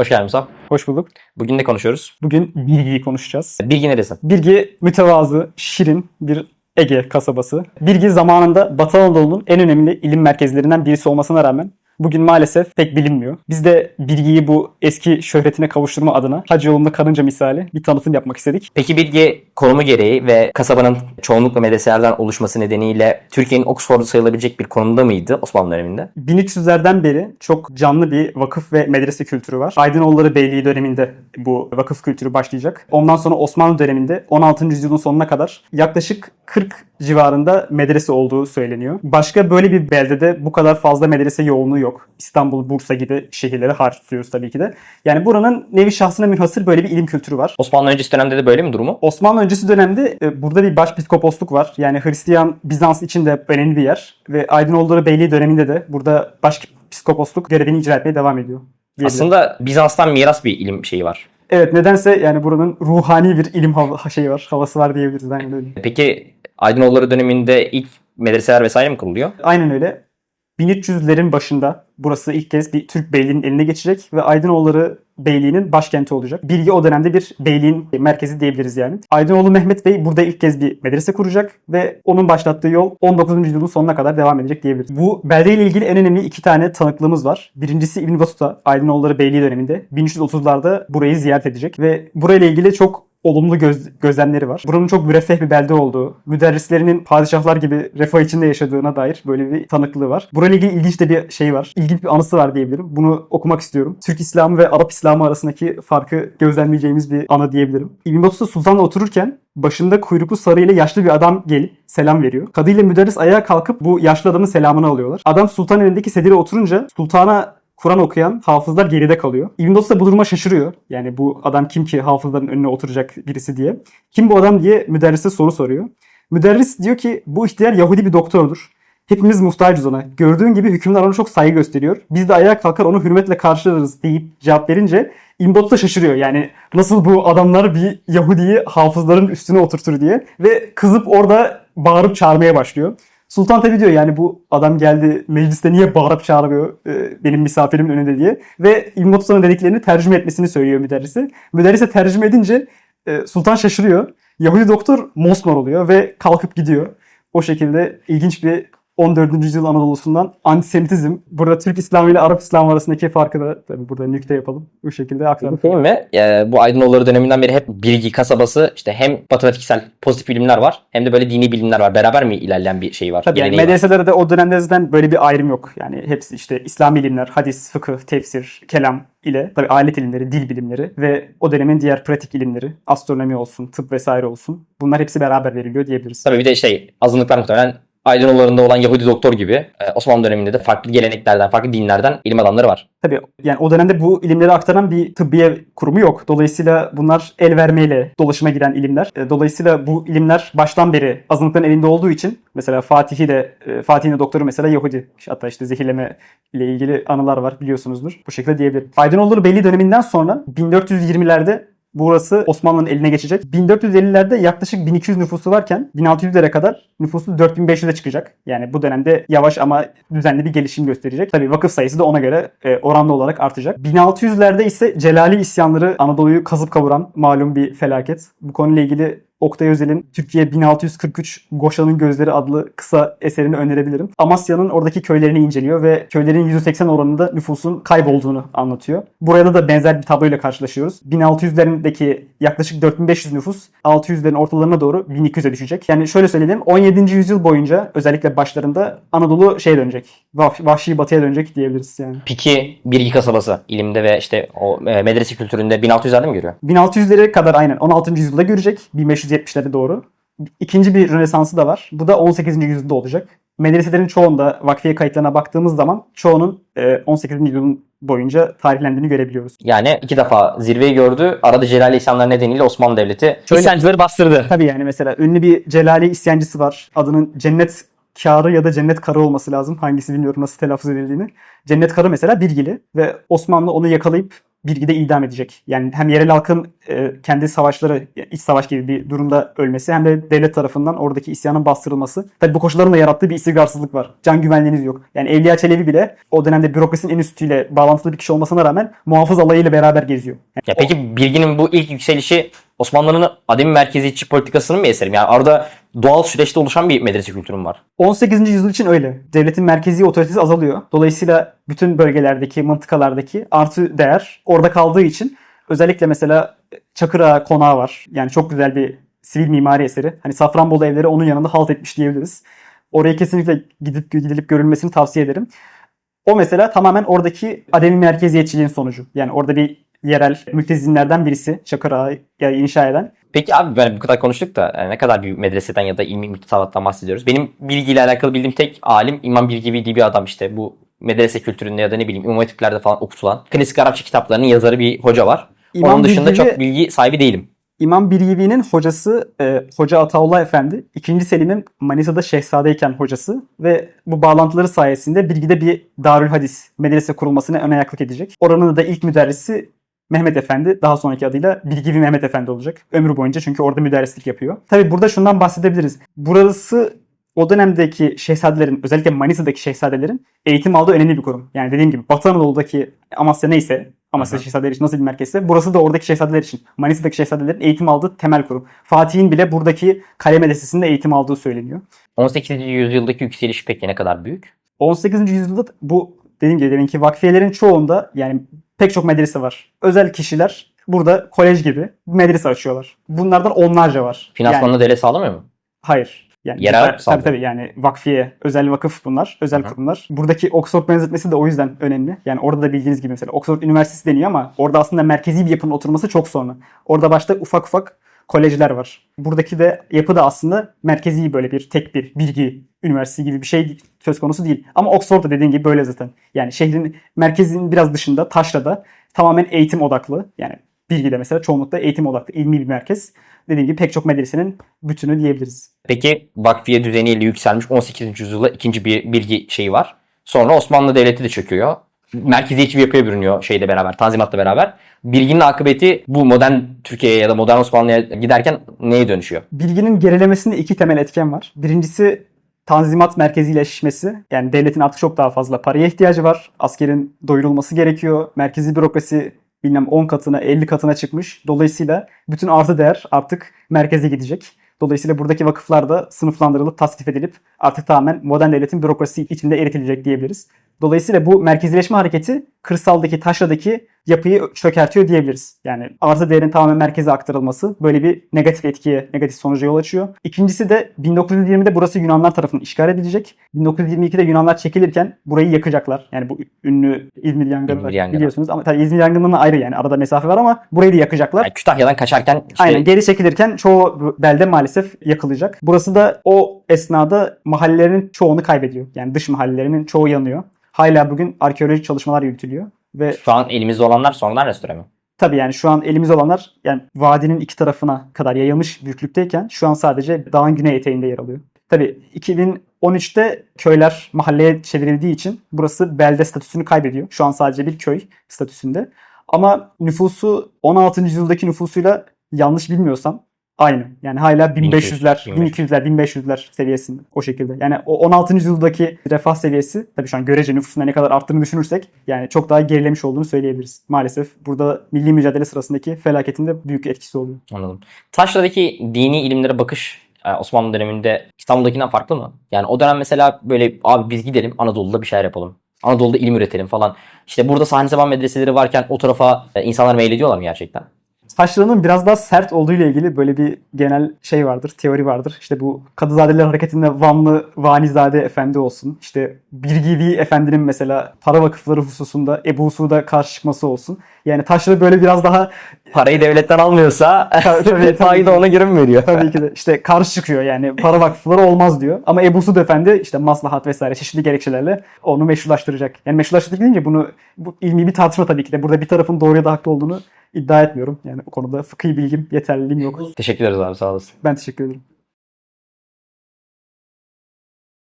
Hoş geldin Musab. Hoş bulduk. Bugün ne konuşuyoruz? Bugün Birgi'yi konuşacağız. Bilgi neresi? Birgi mütevazı, şirin bir Ege kasabası. Birgi zamanında Batı Anadolu'nun en önemli ilim merkezlerinden birisi olmasına rağmen bugün maalesef pek bilinmiyor. Biz de Birgi'yi bu eski şöhretine kavuşturma adına Hacı yolunda karınca misali bir tanıtım yapmak istedik. Peki Bilgi konumu gereği ve kasabanın çoğunlukla medreselerden oluşması nedeniyle Türkiye'nin Oxford'u sayılabilecek bir konumda mıydı Osmanlı döneminde? 1300'lerden beri çok canlı bir vakıf ve medrese kültürü var. Aydınoğulları Beyliği döneminde bu vakıf kültürü başlayacak. Ondan sonra Osmanlı döneminde 16. yüzyılın sonuna kadar yaklaşık 40 civarında medrese olduğu söyleniyor. Başka böyle bir beldede bu kadar fazla medrese yoğunluğu yok. İstanbul, Bursa gibi şehirleri harcıyoruz tabii ki de. Yani buranın nevi şahsına münhasır böyle bir ilim kültürü var. Osmanlı öncesi dönemde de böyle mi durumu? Osmanlı öncesi dönemde e, burada bir başpiskoposluk var. Yani Hristiyan Bizans için de önemli bir yer. Ve Aydınoğulları Beyliği döneminde de burada başpiskoposluk görevini icra etmeye devam ediyor. Aslında Bizans'tan miras bir ilim şeyi var. Evet nedense yani buranın ruhani bir ilim hava, şeyi var, havası var diyebiliriz. Öyle. Peki Aydınoğulları döneminde ilk medreseler vesaire mi kuruluyor? Aynen öyle. 1300'lerin başında burası ilk kez bir Türk beyliğinin eline geçecek ve Aydınoğulları Beyliği'nin başkenti olacak. Bilgi o dönemde bir beyliğin merkezi diyebiliriz yani. Aydınoğlu Mehmet Bey burada ilk kez bir medrese kuracak ve onun başlattığı yol 19. yüzyılın sonuna kadar devam edecek diyebiliriz. Bu beldeyle ilgili en önemli iki tane tanıklığımız var. Birincisi İbn Batuta Aydınoğulları Beyliği döneminde 1330'larda burayı ziyaret edecek ve burayla ilgili çok olumlu göz, gözlemleri var. Buranın çok müreffeh bir belde olduğu, müderrislerinin padişahlar gibi refah içinde yaşadığına dair böyle bir tanıklığı var. Burayla ilgili ilginç de bir şey var. İlginç bir anısı var diyebilirim. Bunu okumak istiyorum. Türk İslamı ve Arap İslamı arasındaki farkı gözlemleyeceğimiz bir ana diyebilirim. İbn Battuta Sultan'la otururken başında kuyruklu sarı ile yaşlı bir adam gelip selam veriyor. Kadı ile müderris ayağa kalkıp bu yaşlı adamın selamını alıyorlar. Adam sultan elindeki sedire oturunca sultana Kur'an okuyan hafızlar geride kalıyor. İbn Dost da bu duruma şaşırıyor. Yani bu adam kim ki hafızların önüne oturacak birisi diye. Kim bu adam diye müderrise soru soruyor. Müderris diyor ki bu ihtiyar Yahudi bir doktordur. Hepimiz muhtacız ona. Gördüğün gibi hükümdar ona çok saygı gösteriyor. Biz de ayağa kalkar onu hürmetle karşılarız deyip cevap verince İmbot da şaşırıyor. Yani nasıl bu adamlar bir Yahudi'yi hafızların üstüne oturtur diye. Ve kızıp orada bağırıp çağırmaya başlıyor. Sultan tabi diyor yani bu adam geldi mecliste niye bağırıp çağırmıyor e, benim misafirimin önünde diye. Ve İbn Batuta'nın dediklerini tercüme etmesini söylüyor müderrisi. Müderrise tercüme edince e, Sultan şaşırıyor. Yahudi doktor mosmor oluyor ve kalkıp gidiyor. O şekilde ilginç bir 14. yüzyıl Anadolu'sundan antisemitizm. Burada Türk İslamı ile Arap İslamı arasındaki farkı da tabii burada nükte yapalım. Bu şekilde aktaralım. Değil mi? Ee, bu Aydınoğulları döneminden beri hep bilgi kasabası işte hem matematiksel pozitif bilimler var hem de böyle dini bilimler var. Beraber mi ilerleyen bir şey var? Tabii yani medreselerde de o dönemde zaten böyle bir ayrım yok. Yani hepsi işte İslam bilimler, hadis, fıkıh, tefsir, kelam ile tabii alet ilimleri, dil bilimleri ve o dönemin diğer pratik ilimleri, astronomi olsun, tıp vesaire olsun. Bunlar hepsi beraber veriliyor diyebiliriz. Tabii bir de şey azınlıklar muhtemelen Aydınoğulları'nda olan Yahudi doktor gibi e, Osmanlı döneminde de farklı geleneklerden, farklı dinlerden ilim adamları var. Tabii yani o dönemde bu ilimleri aktaran bir tıbbiye kurumu yok. Dolayısıyla bunlar el vermeyle dolaşıma giren ilimler. E, Dolayısıyla bu ilimler baştan beri azınlıkların elinde olduğu için mesela Fatih'i de e, Fatih'in de doktoru mesela Yahudi. Hatta işte zehirleme ile ilgili anılar var biliyorsunuzdur. Bu şekilde diyebilirim. Aydınoğulları Beyliği döneminden sonra 1420'lerde Burası Osmanlı'nın eline geçecek. 1450'lerde yaklaşık 1200 nüfusu varken 1600'lere kadar nüfusu 4500'e çıkacak. Yani bu dönemde yavaş ama düzenli bir gelişim gösterecek. Tabii vakıf sayısı da ona göre e, oranlı olarak artacak. 1600'lerde ise Celali isyanları Anadolu'yu kazıp kavuran malum bir felaket. Bu konuyla ilgili Oktay Özel'in Türkiye 1643 Goşa'nın Gözleri adlı kısa eserini önerebilirim. Amasya'nın oradaki köylerini inceliyor ve köylerin %80 oranında nüfusun kaybolduğunu anlatıyor. Burada da benzer bir tabloyla karşılaşıyoruz. 1600'lerindeki yaklaşık 4500 nüfus 600'lerin ortalarına doğru 1200'e düşecek. Yani şöyle söyleyelim 17. yüzyıl boyunca özellikle başlarında Anadolu şeye dönecek. Vah- Vahşi batıya dönecek diyebiliriz yani. Piki bilgi kasabası ilimde ve işte o e, medrese kültüründe 1600'lerde mi görüyor? 1600'lere kadar aynen 16. yüzyılda görecek. 1570'lere doğru. İkinci bir rönesansı da var. Bu da 18. yüzyılda olacak. Medreselerin çoğunda vakfiye kayıtlarına baktığımız zaman çoğunun e, 18. yüzyılın boyunca tarihlendiğini görebiliyoruz. Yani iki defa zirveyi gördü. Arada Celali isyanları nedeniyle Osmanlı Devleti Şöyle- isyancıları bastırdı. Tabii yani mesela ünlü bir Celali isyancısı var. Adının Cennet Karı ya da Cennet Karı olması lazım. Hangisi bilmiyorum nasıl telaffuz edildiğini. Cennet Karı mesela Birgili ve Osmanlı onu yakalayıp Bilgi de idam edecek. Yani hem yerel halkın e, kendi savaşları, iç savaş gibi bir durumda ölmesi hem de devlet tarafından oradaki isyanın bastırılması. Tabii bu koşulların da yarattığı bir istikrarsızlık var. Can güvenliğiniz yok. Yani Evliya Çelebi bile o dönemde bürokrasinin en üstüyle bağlantılı bir kişi olmasına rağmen muhafız alayıyla beraber geziyor. Yani Ya peki bilginin bu ilk yükselişi Osmanlı'nın ademi merkeziyetçi politikasının mı eseri? Yani orada doğal süreçte oluşan bir medrese kültürü mü var? 18. yüzyıl için öyle. Devletin merkezi otoritesi azalıyor. Dolayısıyla bütün bölgelerdeki, mıntıkalardaki artı değer orada kaldığı için özellikle mesela Çakıra konağı var. Yani çok güzel bir sivil mimari eseri. Hani Safranbolu evleri onun yanında halt etmiş diyebiliriz. Oraya kesinlikle gidip gidilip görülmesini tavsiye ederim. O mesela tamamen oradaki ademi merkeziyetçiliğin sonucu. Yani orada bir yerel mültezinlerden birisi Çakıra inşa eden. Peki abi böyle bu kadar konuştuk da yani ne kadar bir medreseden ya da ilmi mutasavattan bahsediyoruz. Benim bilgiyle alakalı bildiğim tek alim İmam Bilgivi diye bir adam işte bu medrese kültüründe ya da ne bileyim İmam Hatiplerde falan okutulan klasik Arapça kitaplarının yazarı bir hoca var. İmam Onun dışında Bilgivi- çok bilgi sahibi değilim. İmam Birgivi'nin hocası e, Hoca Ataullah Efendi, 2. Selim'in Manisa'da şehzadeyken hocası ve bu bağlantıları sayesinde Bilgi'de bir Darül Hadis medrese kurulmasına ön ayaklık edecek. Oranın da ilk müderrisi Mehmet Efendi, daha sonraki adıyla Bilgivi Mehmet Efendi olacak. Ömrü boyunca çünkü orada müderrislik yapıyor. Tabi burada şundan bahsedebiliriz. Burası o dönemdeki şehzadelerin, özellikle Manisa'daki şehzadelerin eğitim aldığı önemli bir kurum. Yani dediğim gibi Batı Anadolu'daki Amasya neyse, Amasya hı. şehzadeleri için nasıl bir merkezse burası da oradaki şehzadeler için. Manisa'daki şehzadelerin eğitim aldığı temel kurum. Fatih'in bile buradaki kale medresesinde eğitim aldığı söyleniyor. 18. yüzyıldaki yükseliş peki ne kadar büyük? 18. yüzyılda bu dediğim gibi deminki vakfiyelerin çoğunda yani pek çok medrese var. Özel kişiler burada kolej gibi medrese açıyorlar. Bunlardan onlarca var. Finansmanını Yani- devlet sağlamıyor mu? Hayır. Yani Yerel tabii, sağlıyor. tabii yani vakfiye, özel vakıf bunlar, özel hı. kurumlar. Buradaki Oxford benzetmesi de o yüzden önemli. Yani orada da bildiğiniz gibi mesela Oxford Üniversitesi deniyor ama orada aslında merkezi bir yapının oturması çok sonra. Orada başta ufak ufak kolejler var. Buradaki de yapı da aslında merkezi böyle bir tek bir bilgi üniversitesi gibi bir şey söz konusu değil. Ama Oxford da dediğin gibi böyle zaten. Yani şehrin merkezinin biraz dışında Taşra'da tamamen eğitim odaklı. Yani bilgide mesela çoğunlukla eğitim odaklı, ilmi bir merkez. Dediğim gibi pek çok medresenin bütünü diyebiliriz. Peki vakfiye düzeniyle yükselmiş 18. yüzyılda ikinci bir bilgi şeyi var. Sonra Osmanlı Devleti de çöküyor. Merkeziyetçi bir yapıya bürünüyor şeyle beraber, Tanzimat'la beraber. Bilginin akıbeti bu modern Türkiye'ye ya da modern Osmanlı'ya giderken neye dönüşüyor? Bilginin gerilemesinde iki temel etken var. Birincisi tanzimat merkezileşmesi. Yani devletin artık çok daha fazla paraya ihtiyacı var. Askerin doyurulması gerekiyor. Merkezi bürokrasi bilmem 10 katına 50 katına çıkmış. Dolayısıyla bütün artı değer artık merkeze gidecek. Dolayısıyla buradaki vakıflar da sınıflandırılıp tasnif edilip artık tamamen modern devletin bürokrasi içinde eritilecek diyebiliriz. Dolayısıyla bu merkezileşme hareketi kırsaldaki, taşradaki yapıyı çökertiyor diyebiliriz. Yani arsa değerin tamamen merkeze aktarılması böyle bir negatif etkiye, negatif sonuca yol açıyor. İkincisi de 1920'de burası Yunanlar tarafından işgal edilecek. 1922'de Yunanlar çekilirken burayı yakacaklar. Yani bu ünlü İzmir yangını İzmir yangını. biliyorsunuz. Ama tabii İzmir yangından ayrı yani arada mesafe var ama burayı da yakacaklar. Yani Kütahya'dan kaçarken işte Aynen geri çekilirken çoğu belde maalesef yakılacak. Burası da o esnada mahallelerin çoğunu kaybediyor. Yani dış mahallelerinin çoğu yanıyor. Hala bugün arkeolojik çalışmalar yürütülüyor. Ve şu an elimizde olanlar sonradan restore mi? tabii yani şu an elimizde olanlar yani vadinin iki tarafına kadar yayılmış büyüklükteyken şu an sadece dağın güney eteğinde yer alıyor. Tabii 2013'te köyler mahalleye çevrildiği için burası belde statüsünü kaybediyor. Şu an sadece bir köy statüsünde. Ama nüfusu 16. yüzyıldaki nüfusuyla yanlış bilmiyorsam aynı. Yani hala 1500'ler, 1200'ler, 1500'ler seviyesinde o şekilde. Yani o 16. yüzyıldaki refah seviyesi tabii şu an görece nüfusunda ne kadar arttığını düşünürsek yani çok daha gerilemiş olduğunu söyleyebiliriz. Maalesef burada milli mücadele sırasındaki felaketin de büyük etkisi oluyor. Anladım. Taşra'daki dini ilimlere bakış e, Osmanlı döneminde İstanbul'dakinden farklı mı? Yani o dönem mesela böyle abi biz gidelim Anadolu'da bir şeyler yapalım. Anadolu'da ilim üretelim falan. İşte burada sahne zaman medreseleri varken o tarafa e, insanlar meylediyorlar mı gerçekten? Taşra'nın biraz daha sert olduğu ile ilgili böyle bir genel şey vardır, teori vardır. İşte bu Kadızadeler hareketinde Vanlı Vanizade Efendi olsun. İşte Birgivi Efendi'nin mesela para vakıfları hususunda Ebu Suud'a karşı çıkması olsun. Yani Taşra böyle biraz daha Parayı devletten almıyorsa Tabii, tabii. payı da ona göre mi veriyor? tabii ki de işte karşı çıkıyor yani para vakıfları olmaz diyor. Ama Ebu Suud Efendi işte maslahat vesaire çeşitli gerekçelerle onu meşrulaştıracak. Yani meşrulaştıracak deyince bunu bu ilmi bir tartışma tabii ki de. Burada bir tarafın doğru ya da haklı olduğunu iddia etmiyorum. Yani o konuda fıkhi bilgim, yeterliliğim yok. Teşekkür ederiz abi sağ olasın. Ben teşekkür ederim.